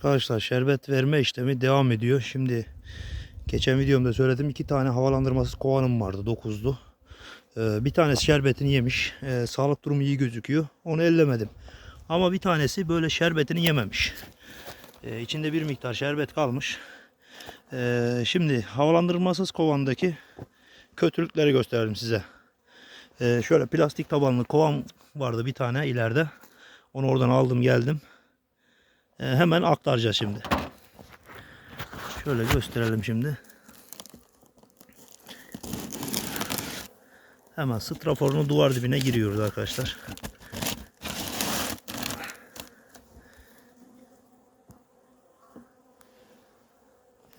Arkadaşlar şerbet verme işlemi devam ediyor. Şimdi geçen videomda söyledim iki tane havalandırmasız kovanım vardı 9'lu. Ee, bir tanesi şerbetini yemiş. Ee, sağlık durumu iyi gözüküyor. Onu ellemedim. Ama bir tanesi böyle şerbetini yememiş. Ee, içinde bir miktar şerbet kalmış. Ee, şimdi havalandırmasız kovandaki kötülükleri gösterelim size. Ee, şöyle plastik tabanlı kovan vardı bir tane ileride. Onu oradan aldım geldim. Ee, hemen aktaracağız şimdi. Şöyle gösterelim şimdi. Hemen straforunu duvar dibine giriyoruz arkadaşlar.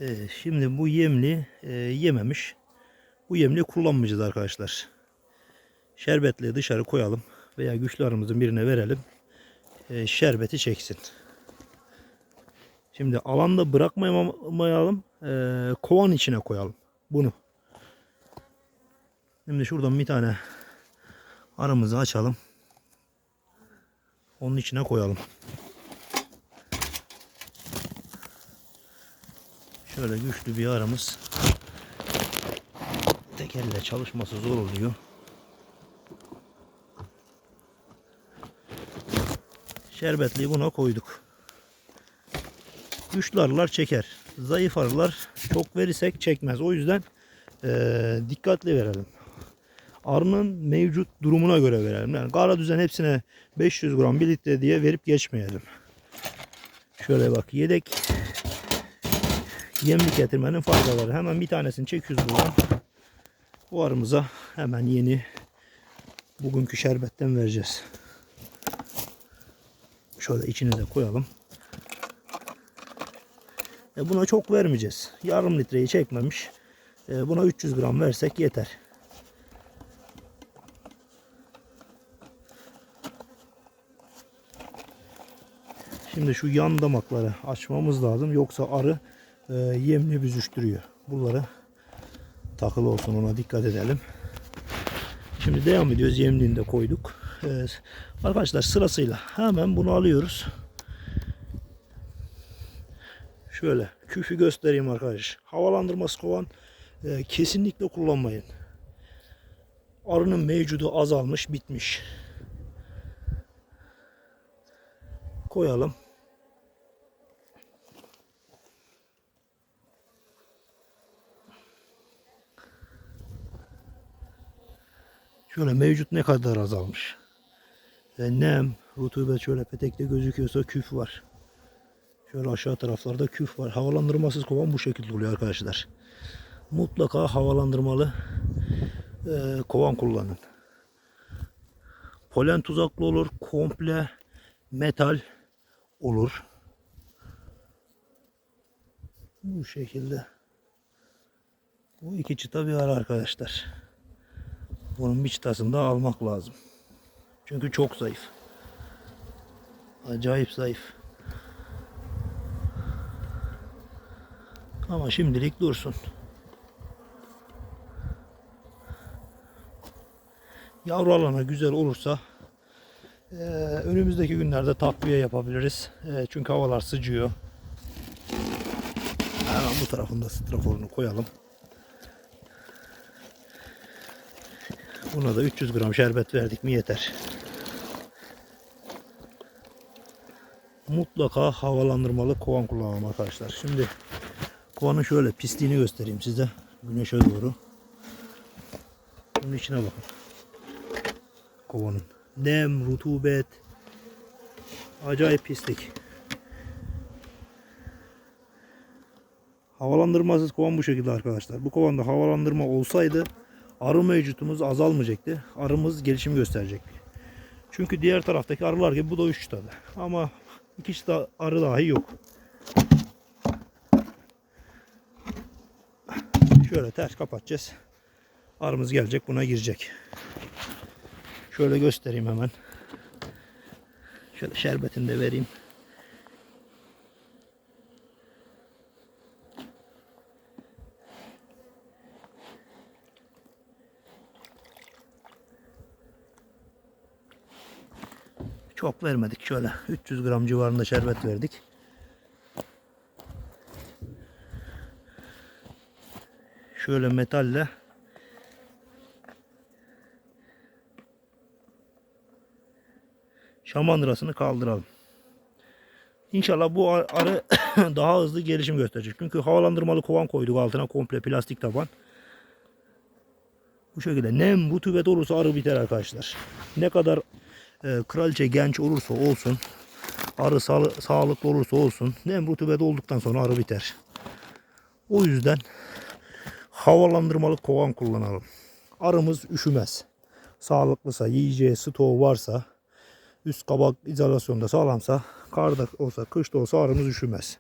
Ee, şimdi bu yemli e, yememiş. Bu yemli kullanmayacağız arkadaşlar. Şerbetli dışarı koyalım veya güçlerimizin birine verelim. E, şerbeti çeksin. Şimdi alanda bırakmayalım. E, kovan içine koyalım. Bunu. Şimdi şuradan bir tane arımızı açalım. Onun içine koyalım. Şöyle güçlü bir aramız. Tek elle çalışması zor oluyor. Şerbetliyi buna koyduk. Güçlü arılar çeker. Zayıf arılar çok verirsek çekmez. O yüzden eee, dikkatli verelim. Arının mevcut durumuna göre verelim. Yani kara düzen hepsine 500 gram 1 litre diye verip geçmeyelim. Şöyle bak yedek yemlik getirmenin faydaları. Hemen bir tanesini çekiyoruz buradan. Bu arımıza hemen yeni bugünkü şerbetten vereceğiz. Şöyle içine de koyalım. E buna çok vermeyeceğiz. Yarım litreyi çekmemiş. E buna 300 gram versek yeter. Şimdi şu yan damakları açmamız lazım. Yoksa arı e, yemli büzüştürüyor. Bunları takılı olsun ona dikkat edelim. Şimdi devam ediyoruz. Yemliğini de koyduk. E, arkadaşlar sırasıyla hemen bunu alıyoruz. Şöyle küfü göstereyim arkadaş. Havalandırması kovan e, kesinlikle kullanmayın. Arının mevcudu azalmış, bitmiş. Koyalım. Şöyle mevcut ne kadar azalmış. E, nem, rutubet şöyle petekte gözüküyorsa küf var. Şöyle aşağı taraflarda küf var. Havalandırmasız kovan bu şekilde oluyor arkadaşlar. Mutlaka havalandırmalı e, kovan kullanın. Polen tuzaklı olur. Komple metal olur. Bu şekilde. Bu iki çıta bir ara arkadaşlar. Bunun bir çıtasını da almak lazım. Çünkü çok zayıf. Acayip zayıf. Ama şimdilik dursun. Yavru alana güzel olursa eee, önümüzdeki günlerde takviye yapabiliriz. Eee, çünkü havalar sıcıyor. Hemen bu tarafında straforunu koyalım. Buna da 300 gram şerbet verdik mi yeter. Mutlaka havalandırmalı kovan kullanalım arkadaşlar. Şimdi kovanın şöyle pisliğini göstereyim size. Güneşe doğru. Bunun içine bakın. Kovanın. Nem, rutubet. Acayip pislik. Havalandırmasız kovan bu şekilde arkadaşlar. Bu kovanda havalandırma olsaydı arı mevcutumuz azalmayacaktı. Arımız gelişim gösterecekti. Çünkü diğer taraftaki arılar gibi bu da 3 çıtadı. Ama iki çıta arı dahi yok. Şöyle ters kapatacağız. Arımız gelecek buna girecek. Şöyle göstereyim hemen. Şöyle şerbetini de vereyim. Çok vermedik şöyle 300 gram civarında şerbet verdik. Şöyle metalle şamandırasını kaldıralım. İnşallah bu ar- arı daha hızlı gelişim gösterecek. Çünkü havalandırmalı kovan koyduk altına komple plastik taban. Bu şekilde nem rutubet olursa arı biter arkadaşlar. Ne kadar e, kraliçe genç olursa olsun, arı sağlı- sağlıklı olursa olsun, nem rutubet olduktan sonra arı biter. O yüzden havalandırmalı kovan kullanalım. Arımız üşümez. Sağlıklısa, yiyeceği stoğu varsa, üst kabak izolasyonda sağlamsa, karda olsa, kışta olsa arımız üşümez.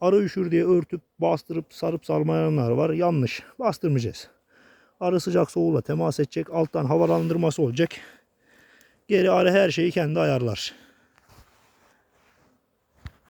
Arı üşür diye örtüp, bastırıp, sarıp sarmayanlar var. Yanlış. Bastırmayacağız. Arı sıcak soğuğla temas edecek. Alttan havalandırması olacak. Geri arı her şeyi kendi ayarlar.